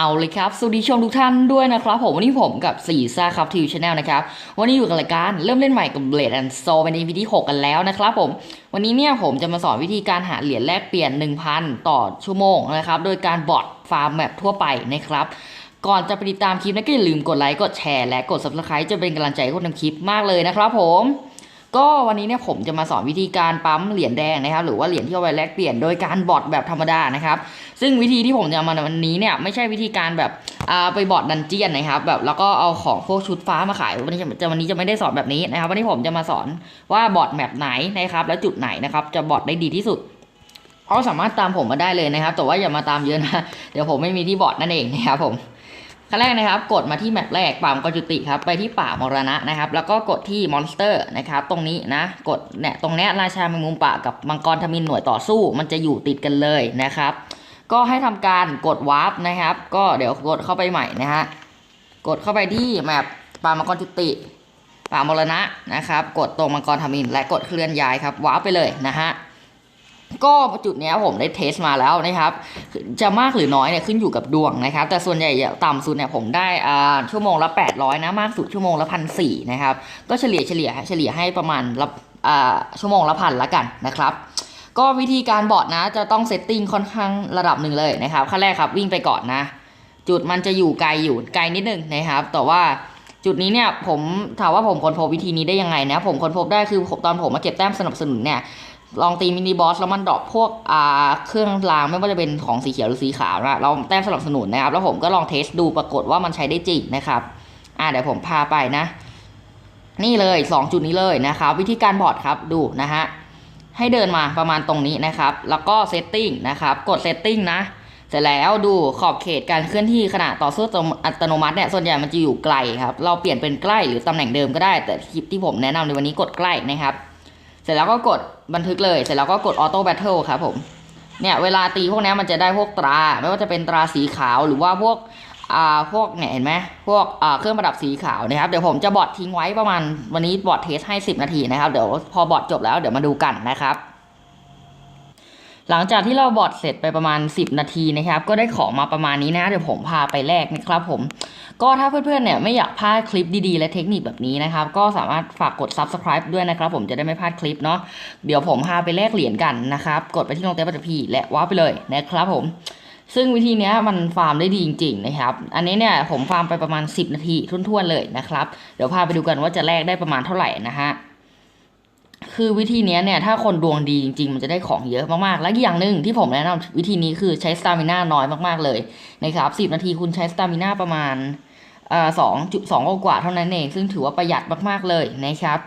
เอาเลยครับ สวัสดีชมทุกท่านด้วยนะครับผมวันนี้ผมกับสี่ซ่าครับทีวีชาแนลนะครับ วันนี้อยู่กับรายการเริ่มเล่นใหม่กับ Blade and Soul เป็น EP ที่ 6 กันแล้วนะครับผม วันนี้เนี่ยผมจะมาสอนวิธีการหาเหรียญแลกเปลี่ยน 1,000 ต่อชั่วโมงนะครับ โดยการบอทฟาร์มแมปทั่วไปนะครับ ก่อนจะไปติดตามคลิปนะก็อย่าลืมกดไลค์กดแชร์และกด subscribe จะเป็นกำลังใจให้คนทำคลิปมากเลยนะครับผมก็วันนี้เนี่ยผมจะมาสอนวิธีการปั๊มเหรียญแดงนะครับ หรือว่าเหรียญที่เอาไว้แลกเปลี่ยนโดยการบอทแบบธรรมดานะครับ ซึ่งวิธีที่ผมจะมาในวันนี้เนี่ยไม่ใช่วิธีการแบบไปบอทดันเจียนนะครับแบบแล้วก็เอาของพวกชุดฟ้ามาขายวันนี้จะวันนี้จะไม่ได้สอนแบบนี้นะครับ วันนี้ผมจะมาสอนว่าบอทแมปไหนนะครับ และจุดไหนนะครับ จะบอทได้ดีที่สุดเพราสามารถตามผมมาได้เลยนะครับ แต่ว่าอย่ามาตามเยอะนะ เดี๋ยวผมไม่มีที่บอทนั่นเองนะครับผมขั้นแรกนะครับ กดมาที่แมปแรกป่ามกจุติครับ ไปที่ป่ามรณะนะครับ แล้วก็กดที่มอนสเตอร์นะครับ ตรงนี้นะ กดเนี่ยตรงเนี้ยราชาแมงมุมป่ากับมังกรทมินหน่วยต่อสู้ มันจะอยู่ติดกันเลยนะครับ ก็ให้ทำการกดวาร์ปนะครับ ก็เดี๋ยวกดเข้าไปใหม่นะฮะกดเข้าไปที่แมปป่ามังกรจุติ ป่ามรณะนะครับ กดตรงมังกรทมินและกดเคลื่อนย้ายครับวาร์ปไปเลยนะฮะก็จุดเนี้ยผมได้เทสมาแล้วนะครับ จะมากหรือน้อยเนี่ยขึ้นอยู่กับดวงนะครับ แต่ส่วนใหญ่ต่ำสุดเนี่ยผมได้อ่าชั่วโมงละ 800 นะ มากสุดชั่วโมงละพันสี่นะครับ ก็เฉลี่ยเฉลี่ยเฉลี่ยให้ประมาณละอ่าชั่วโมงละพันละกันนะครับ ก็วิธีการบอร์ดนะ จะต้องเซตติ้งค่อนข้างระดับหนึ่งเลยนะครับขั้นแรกครับวิ่งไปก่อนนะ จุดมันจะอยู่ไกลอยู่ไกลนิดนึงนะครับ แต่ว่าจุดนี้เนี่ยผมถามว่าผมค้นพบวิธีนี้ได้ยังไงนะ ผมค้นพบได้คือตอนผมมาเก็บแต้มสนับสนุนเนี่ยลองตีมินิบอสแล้วมันดรอปพวกอ่าเครื่องรางไม่ว่าจะเป็นของสีเขียวหรือสีขาวนะเราแต้มสนับสนุนนะครับ แล้วผมก็ลองเทสดูปรากฏว่ามันใช้ได้จริงนะครับอ่าเดี๋ยวผมพาไปนะ นี่เลยสองจุดนี้เลยนะครับ วิธีการบอร์ดครับดูนะฮะ ให้เดินมาประมาณตรงนี้นะครับ แล้วก็เซตติ้งนะครับ กดเซตติ้งนะ เสร็จแล้วดูขอบเขตการเคลื่อนที่ขณะต่อสู้อัตโนมัติเนี่ย ส่วนใหญ่มันจะอยู่ไกลครับ เราเปลี่ยนเป็นใกล้หรือตำแหน่งเดิมก็ได้ แต่คลิปที่ผมแนะนำในวันนี้กดใกล้นะครับ เสร็จแล้วก็กดบันทึกเลย เสร็จแล้วก็กดออโต้แบทเทิลครับผม เนี่ยเวลาตีพวกนี้มันจะได้พวกตรา ไม่ว่าจะเป็นตราสีขาวหรือว่าพวก อ่าพวกเนี่ยเห็นไหมพวกอ่าเครื่องประดับสีขาวนะครับเดี๋ยวผมจะบอททิ้งไว้ประมาณวันนี้บอทเทสให้ 10 นาทีนะครับ เดี๋ยวพอบอทจบแล้วเดี๋ยวมาดูกันนะครับ หลังจากที่เราบอทเสร็จไปประมาณ 10 นาทีนะครับ ก็ได้ของมาประมาณนี้นะเดี๋ยวผมพาไปแลกนะครับผมก็ถ้าเพื่อนๆเนี่ยไม่อยากพลาดคลิปดีๆ และเทคนิคแบบนี้นะครับ ก็สามารถฝากกด subscribe ด้วยนะครับ ผมจะได้ไม่พลาดคลิปเนาะเดี๋ยวผมพาไปแลกเหรียญกันนะครับ กดไปที่ลงเต้ปัตตพีและว้าไปเลยนะครับผม ซึ่งวิธีนี้มันฟาร์มได้ดีจริง ๆ นะครับ อันนี้เนี่ยผมฟาร์มไปประมาณ 10 นาทีทุ่นๆเลยนะครับ เดี๋ยวพาไปดูกันว่าจะแลกได้ประมาณเท่าไหร่นะฮะคือวิธีนี้เนี่ยถ้าคนดวงดีจริง ๆ มันจะได้ของเยอะมากๆ และอย่างหนึ่งที่ผมแนะนำวิธีนี้คือใช้สตามิน่าน้อยมากๆเลยนะครับ10นาทีคุณใช้สตามิน่าประมาณสองจุดสองกว่าเท่านั้นเอง ซึ่งถือว่าประหยัดมากๆเลยนะครับ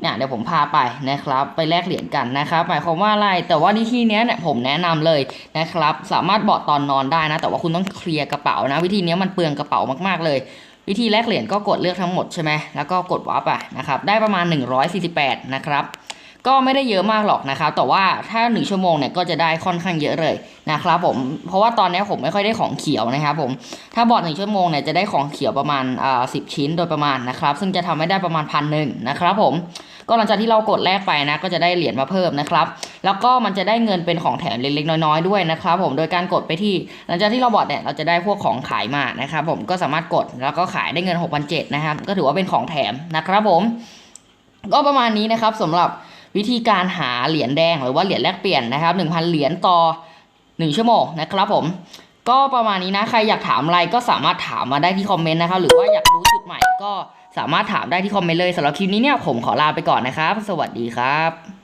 เนี่ยเดี๋ยวผมพาไปนะครับ ไปแลกเหรียญกันนะครับ หมายความว่าอะไรแต่ว่าที่ที่เนี้ยเนี่ยผมแนะนำเลยนะครับ สามารถบอดตอนนอนได้นะ แต่ว่าคุณต้องเคลียร์กระเป๋านะ วิธีเนี้ยมันเปลืองกระเป๋ามากๆเลย วิธีแลกเหรียญก็กดเลือกทั้งหมดใช่ไหมแล้วก็กดวาร์ปไปนะครับได้ประมาณ 148 นะครับ ก็ไม่ได้เยอะมากหรอกนะครับ แต่ว่าถ้า 1 ชั่วโมงเนี่ยก็จะได้ค่อนข้างเยอะเลยนะครับผม เพราะว่าตอนนี้ผมไม่ค่อยได้ของเขียวนะครับผม ถ้าบอดหนึ่งชั่วโมงเนี่ยจะได้ของเขียวประมาณอ่าสิชิ้นโดยประมาณนะครับ ซึ่งจะทำให้ได้ประมาณพันหนึ่งนะครับผม ก็หลังจากที่เรากดแลกไปนะก็จะได้เหรียญมาเพิ่มนะครับ แล้วก็มันจะได้เงินเป็นของแถมเล็กๆน้อยๆด้วยนะครับผม โดยการกดไปที่ หลังจากที่เราบอดเนี่ยเราจะได้พวกของขายมานะครับผม ก็สามารถกดแล้วก็ขายได้เงิน6 7 0 0นะครับ ก็ถือว่าเป็นของแถมนะครับผม ก็ประมาณนี้นะครับสำหรับ วิธีการหาเหรียญแดงหรือว่าเหรียญแลกเปลี่ยนนะครับ1,000 เหรียญต่อ 1 ชั่วโมงนะครับผม ก็ประมาณนี้นะใครอยากถามอะไรก็สามารถถามมาได้ที่คอมเมนต์นะครับหรือว่าอยากรู้จุดใหม่ก็สามารถถามได้ที่คอมเมนต์เลยสำหรับคลิปนี้เนี่ยผมขอลาไปก่อนนะครับ สวัสดีครับ